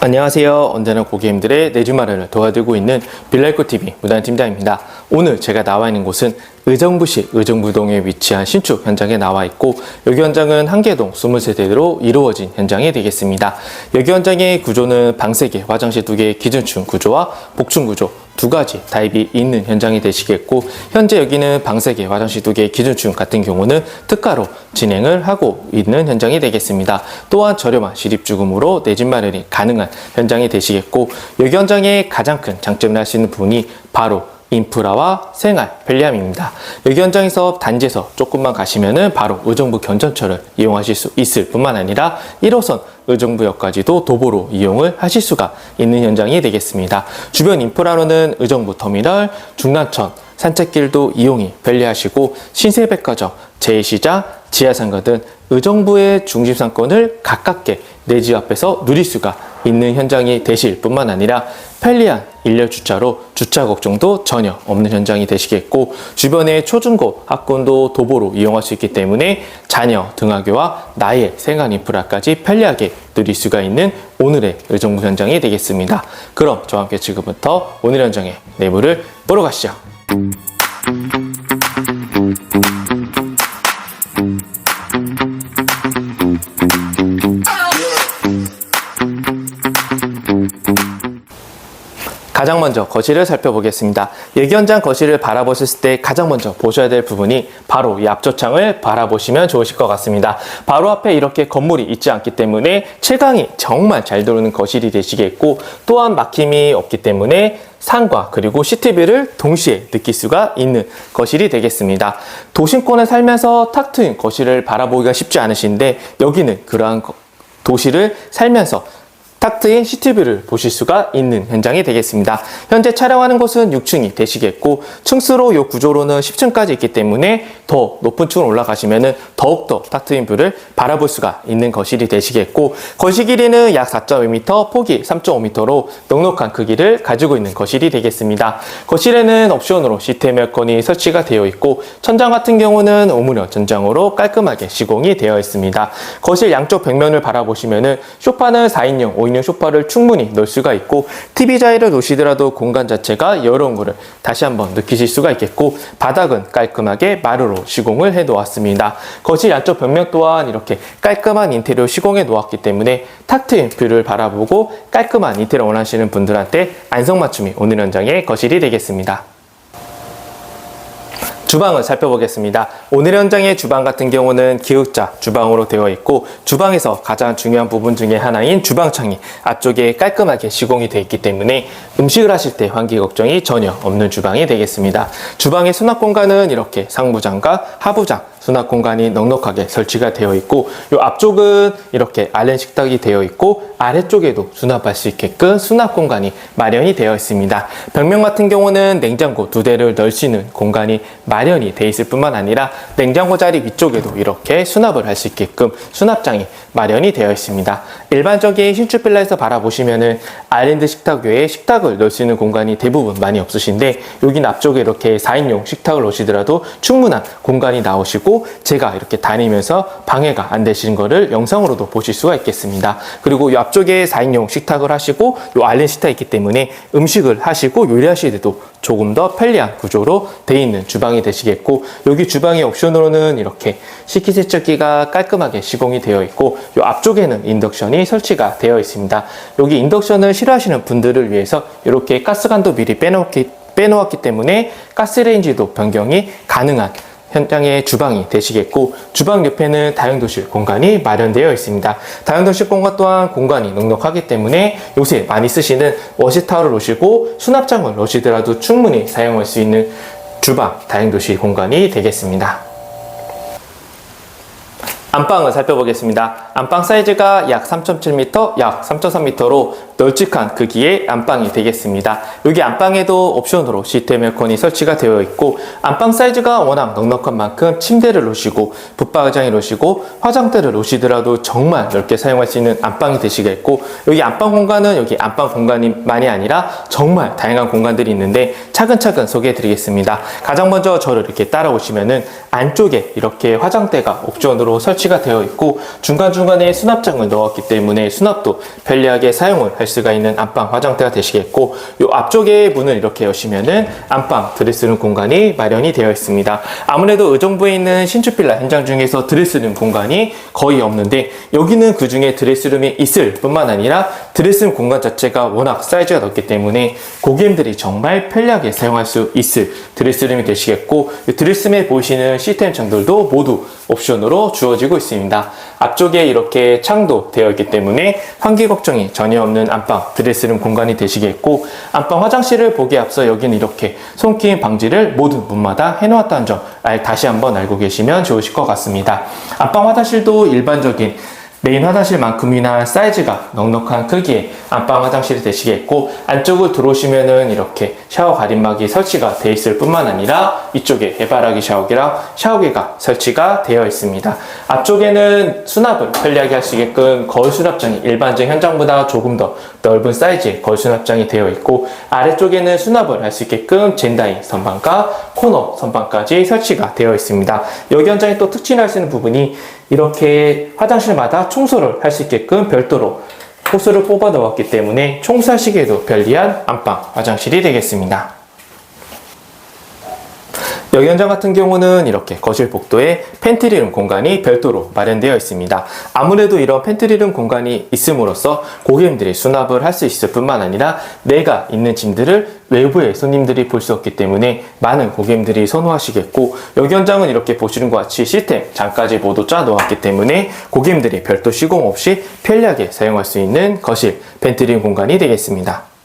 안녕하세요. 언제나 고객님들의 내주 마련을 도와드리고 있는 빌라이코 TV 무단 팀장입니다. 오늘 제가 나와 있는 곳은 의정부시 의정부동에 위치한 신축 현장에 나와 있고 여기 현장은 한 개동 20세대로 이루어진 현장이 되겠습니다. 여기 현장의 구조는 방 3개, 화장실 2개 기준층 구조와 복층 구조 두 가지 타입이 있는 현장이 되시겠고 현재 여기는 방 3개, 화장실 2개 기준층 같은 경우는 특가로 진행을 하고 있는 현장이 되겠습니다. 또한 저렴한 실입주금으로 내 집 마련이 가능한 현장이 되시겠고 여기 현장의 가장 큰 장점을 할 수 있는 부분이 바로 인프라와 생활 편리함입니다. 여기 현장에서 단지에서 조금만 가시면은 바로 의정부 견전철을 이용하실 수 있을 뿐만 아니라 1호선 의정부역까지도 도보로 이용을 하실 수가 있는 현장이 되겠습니다. 주변 인프라로는 의정부 터미널, 중랑천, 산책길도 이용이 편리하시고 신세백화점, 제2시장, 지하상가 등 의정부의 중심 상권을 가깝게 내 집 앞에서 누릴 수가 있는 현장이 되실 뿐만 아니라 편리한 일렬 주차로 주차 걱정도 전혀 없는 현장이 되시겠고 주변의 초중고 학군도 도보로 이용할 수 있기 때문에 자녀 등하교와 나의 생활 인프라까지 편리하게 누릴 수가 있는 오늘의 의정부 현장이 되겠습니다. 그럼 저와 함께 지금부터 오늘 현장의 내부를 보러 가시죠. 가장 먼저 거실을 살펴보겠습니다. 현장 거실을 바라보셨을 때 가장 먼저 보셔야 될 부분이 바로 이 앞조창을 바라보시면 좋으실 것 같습니다. 바로 앞에 이렇게 건물이 있지 않기 때문에 채광이 정말 잘 들어오는 거실이 되시겠고 또한 막힘이 없기 때문에 산과 그리고 CCTV를 동시에 느낄 수가 있는 거실이 되겠습니다. 도심권에 살면서 탁 트인 거실을 바라보기가 쉽지 않으신데 여기는 그러한 거- 도시를 살면서 탁 트인 CCTV를 보실 수가 있는 현장이 되겠습니다. 현재 촬영하는 곳은 6층이 되시겠고 층수로 이 구조로는 10층까지 있기 때문에 더 높은 층으로 올라가시면 더욱더 탁 트인 뷰를 바라볼 수가 있는 거실이 되시겠고 거실 길이는 약 4.5m, 폭이 3.5m로 넉넉한 크기를 가지고 있는 거실이 되겠습니다. 거실에는 옵션으로 시스템 에어컨이 설치가 되어 있고 천장 같은 경우는 오므려 전장으로 깔끔하게 시공이 되어 있습니다. 거실 양쪽 벽면을 바라보시면은 소파는 4인용, 5인용 소파를 충분히 넣을 수가 있고 TV 자리를 놓으시더라도 공간 자체가 여러운 거를 다시 한번 느끼실 수가 있겠고 바닥은 깔끔하게 마루로 시공을 해 놓았습니다. 거실 양쪽 벽면 또한 이렇게 깔끔한 인테리어 시공해 놓았기 때문에 탁 트인 뷰를 바라보고 깔끔한 인테리어 원하시는 분들한테 안성맞춤이 오늘 현장의 거실이 되겠습니다. 주방을 살펴보겠습니다. 오늘 현장의 주방 같은 경우는 기역자 주방으로 되어 있고 주방에서 가장 중요한 부분 중에 하나인 주방창이 앞쪽에 깔끔하게 시공이 되어 있기 때문에 음식을 하실 때 환기 걱정이 전혀 없는 주방이 되겠습니다. 주방의 수납 공간은 이렇게 상부장과 하부장 수납 공간이 넉넉하게 설치가 되어 있고 이 앞쪽은 이렇게 알렌 식탁이 되어 있고 아래쪽에도 수납할 수 있게끔 수납 공간이 마련이 되어 있습니다. 벽면 같은 경우는 냉장고 두 대를 넣을 수 있는 공간이 마련이 되어 있을 뿐만 아니라 냉장고 자리 위쪽에도 이렇게 수납을 할 수 있게끔 수납장이 마련이 되어 있습니다. 일반적인 신축 빌라에서 바라보시면은 아일랜드 식탁 외에 식탁을 넣을 수 있는 공간이 대부분 많이 없으신데 여기는 앞쪽에 이렇게 4인용 식탁을 놓으시더라도 충분한 공간이 나오시고 제가 이렇게 다니면서 방해가 안 되시는 거를 영상으로도 보실 수가 있겠습니다. 그리고 이 앞쪽에 4인용 식탁을 하시고 이 아일랜드 식탁이 있기 때문에 음식을 하시고 요리하실 때도 조금 더 편리한 구조로 되어 있는 주방이 되시겠고 여기 주방의 옵션으로는 이렇게 식기세척기가 깔끔하게 시공이 되어 있고 이 앞쪽에는 인덕션이 설치가 되어 있습니다. 여기 인덕션을 싫어하시는 분들을 위해서 이렇게 가스관도 미리 빼놓기, 빼놓았기 때문에 가스레인지도 변경이 가능한 현장의 주방이 되시겠고 주방 옆에는 다용도실 공간이 마련되어 있습니다. 다용도실 공간 또한 공간이 넉넉하기 때문에 요새 많이 쓰시는 워시타워를 놓으시고 수납장을 놓으시더라도 충분히 사용할 수 있는 주방 다용도실 공간이 되겠습니다. 안방을 살펴보겠습니다. 안방 사이즈가 약 3.7m, 약 3.3m로 널찍한 크기의 안방이 되겠습니다. 여기 안방에도 옵션으로 시스템 에어컨이 설치가 되어 있고 안방 사이즈가 워낙 넉넉한 만큼 침대를 놓으시고 붙박이장을 놓으시고 화장대를 놓으시더라도 정말 넓게 사용할 수 있는 안방이 되시겠고 여기 안방 공간은 여기 안방 공간이만이 아니라 정말 다양한 공간들이 있는데 차근차근 소개해 드리겠습니다. 가장 먼저 저를 이렇게 따라오시면은 안쪽에 이렇게 화장대가 옵션으로 설치가 되어 있고 중간중간에 수납장을 넣었기 때문에 수납도 편리하게 사용을 할 수가 있는 안방 화장대가 되시겠고 이 앞쪽에 문을 이렇게 여시면은 안방 드레스룸 공간이 마련이 되어 있습니다. 아무래도 의정부에 있는 신축 빌라 현장 중에서 드레스룸 공간이 거의 없는데 여기는 그 중에 드레스룸이 있을 뿐만 아니라 드레스룸 공간 자체가 워낙 사이즈가 넓기 때문에 고객님들이 정말 편리하게 사용할 수 있을 드레스룸이 되시겠고 이 드레스룸에 보시는 시스템 창들도 모두 옵션으로 주어지고 있습니다. 앞쪽에 이렇게 창도 되어 있기 때문에 환기 걱정이 전혀 없는 안방 드레스룸 공간이 되시겠고 안방 화장실을 보기에 앞서 여기는 이렇게 손길 방지를 모든 문마다 해놓았다는 점 알- 다시 한번 알고 계시면 좋으실 것 같습니다. 안방 화장실도 일반적인 메인 화장실만큼이나 사이즈가 넉넉한 크기의 안방 화장실이 되시겠고 안쪽을 들어오시면은 이렇게 샤워 가림막이 설치가 되어 있을 뿐만 아니라 이쪽에 해바라기 샤워기랑 샤워기가 설치가 되어 있습니다. 앞쪽에는 수납을 편리하게 할 수 있게끔 거울 수납장이 일반적 현장보다 조금 더 넓은 사이즈의 거울 수납장이 되어 있고 아래쪽에는 수납을 할 수 있게끔 젠다이 선반과 코너 선반까지 설치가 되어 있습니다. 여기 현장에 또 특징할 수 있는 부분이 이렇게 화장실마다 청소를 할 수 있게끔 별도로 호스를 뽑아 넣었기 때문에 청소하시기에도 편리한 안방 화장실이 되겠습니다. 여기 현장 같은 경우는 이렇게 거실 복도에 팬트리룸 공간이 별도로 마련되어 있습니다. 아무래도 이런 팬트리룸 공간이 있음으로써 고객님들이 수납을 할 수 있을 뿐만 아니라 내가 있는 짐들을 외부의 손님들이 볼 수 없기 때문에 많은 고객님들이 선호하시겠고 여기 현장은 이렇게 보시는 것 같이 시스템 장까지 모두 짜 놓았기 때문에 고객님들이 별도 시공 없이 편리하게 사용할 수 있는 거실 팬트리룸 공간이 되겠습니다.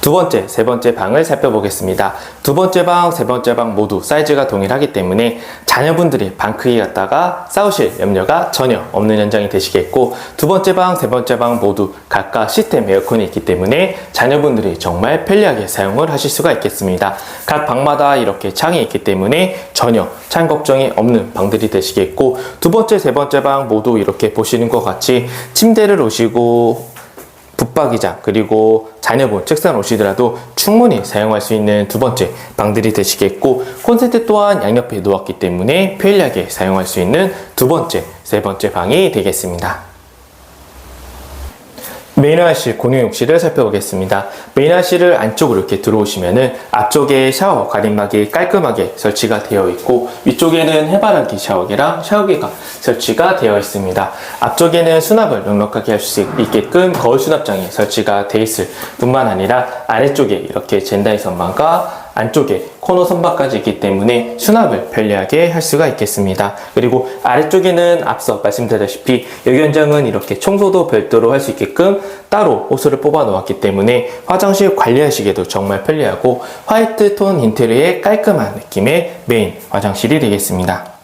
두 번째, 세 번째 방을 살펴보겠습니다. 두 번째 방, 세 번째 방 모두 사이즈가 동일하기 때문에 자녀분들이 방 크기 갖다가 싸우실 염려가 전혀 없는 현장이 되시겠고 두 번째 방, 세 번째 방 모두 각각 시스템 에어컨이 있기 때문에 자녀분들이 정말 편리하게 사용을 하실 수가 있겠습니다. 각 방마다 이렇게 창이 있기 때문에 전혀 창 걱정이 없는 방들이 되시겠고 두 번째, 세 번째 방 모두 이렇게 보시는 것 같이 침대를 오시고 붙박이장 그리고 자녀분 책상 오시더라도 충분히 사용할 수 있는 두 번째 방들이 되시겠고 콘센트 또한 양옆에 놓았기 때문에 편리하게 사용할 수 있는 두 번째 세 번째 방이 되겠습니다. 메인 화장실 공용욕실을 살펴보겠습니다. 메인 화장실을 안쪽으로 이렇게 들어오시면은 앞쪽에 샤워 가림막이 깔끔하게 설치가 되어 있고 위쪽에는 해바라기 샤워기랑 샤워기가 설치가 되어 있습니다. 앞쪽에는 수납을 넉넉하게 할 수 있게끔 거울 수납장이 설치가 되어 있을 뿐만 아니라 아래쪽에 이렇게 젠다이 선반과 안쪽에 코너 선반까지 있기 때문에 수납을 편리하게 할 수가 있겠습니다. 그리고 아래쪽에는 앞서 말씀드렸다시피 여기 현장은 이렇게 청소도 별도로 할 수 있게끔 따로 호스를 뽑아 놓았기 때문에 화장실 관리하시기에도 정말 편리하고 화이트 톤 인테리어의 깔끔한 느낌의 메인 화장실이 되겠습니다.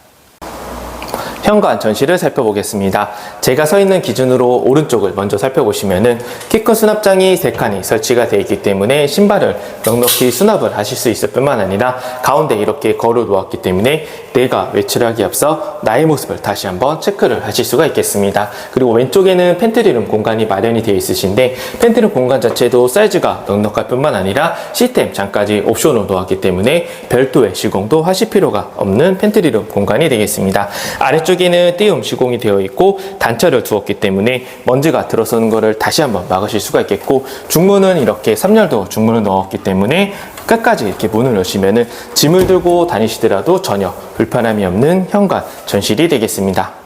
현관 전시를 살펴보겠습니다. 제가 서 있는 기준으로 오른쪽을 먼저 살펴보시면은 키큰 수납장이 3칸이 설치가 되어 있기 때문에 신발을 넉넉히 수납을 하실 수 있을 뿐만 아니라 가운데 이렇게 걸어 놓았기 때문에 내가 외출하기 앞서 나의 모습을 다시 한번 체크를 하실 수가 있겠습니다. 그리고 왼쪽에는 팬트리룸 공간이 마련이 되어 있으신데 팬트리룸 공간 자체도 사이즈가 넉넉할 뿐만 아니라 시스템 장까지 옵션으로 놓았기 때문에 별도의 시공도 하실 필요가 없는 팬트리룸 공간이 되겠습니다. 아래쪽 에는 띄움 시공이 되어 있고 단차를 두었기 때문에 먼지가 들어서는 것을 다시 한번 막으실 수가 있겠고 중문은 이렇게 3열도 중문을 넣었기 때문에 끝까지 이렇게 문을 여시면은 짐을 들고 다니시더라도 전혀 불편함이 없는 현관 전실이 되겠습니다.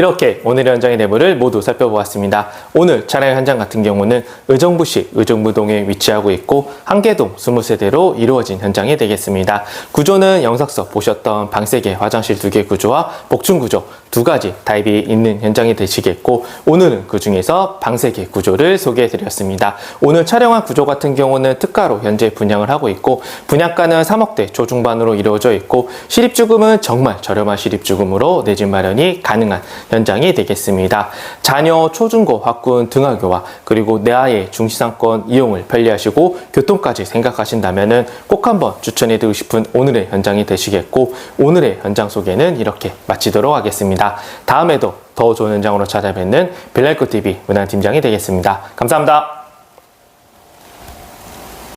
이렇게 오늘의 현장의 내부를 모두 살펴보았습니다. 오늘 차량 현장 같은 경우는 의정부시 의정부동에 위치하고 있고 한계동 20세대로 이루어진 현장이 되겠습니다. 구조는 영상서 보셨던 방세개 화장실 두 개 구조와 복층 구조 두 가지 타입이 있는 현장이 되시겠고 오늘은 그 중에서 방세개 구조를 소개해 드렸습니다. 오늘 촬영한 구조 같은 경우는 특가로 현재 분양을 하고 있고 분양가는 3억대 초중반으로 이루어져 있고 실입주금은 정말 저렴한 실입주금으로 내 집 마련이 가능한 현장이 되겠습니다. 자녀 초중고 학군 등하교와 그리고 내 아이의 중시상권 이용을 편리하시고 교통까지 생각하신다면은 꼭 한번 추천해 드리고 싶은 오늘의 현장이 되시겠고 오늘의 현장 소개는 이렇게 마치도록 하겠 습니다. 다음에도 더 좋은 현장으로 찾아뵙는 빌라이코TV 문화팀장이 되겠습니다. 감사합니다.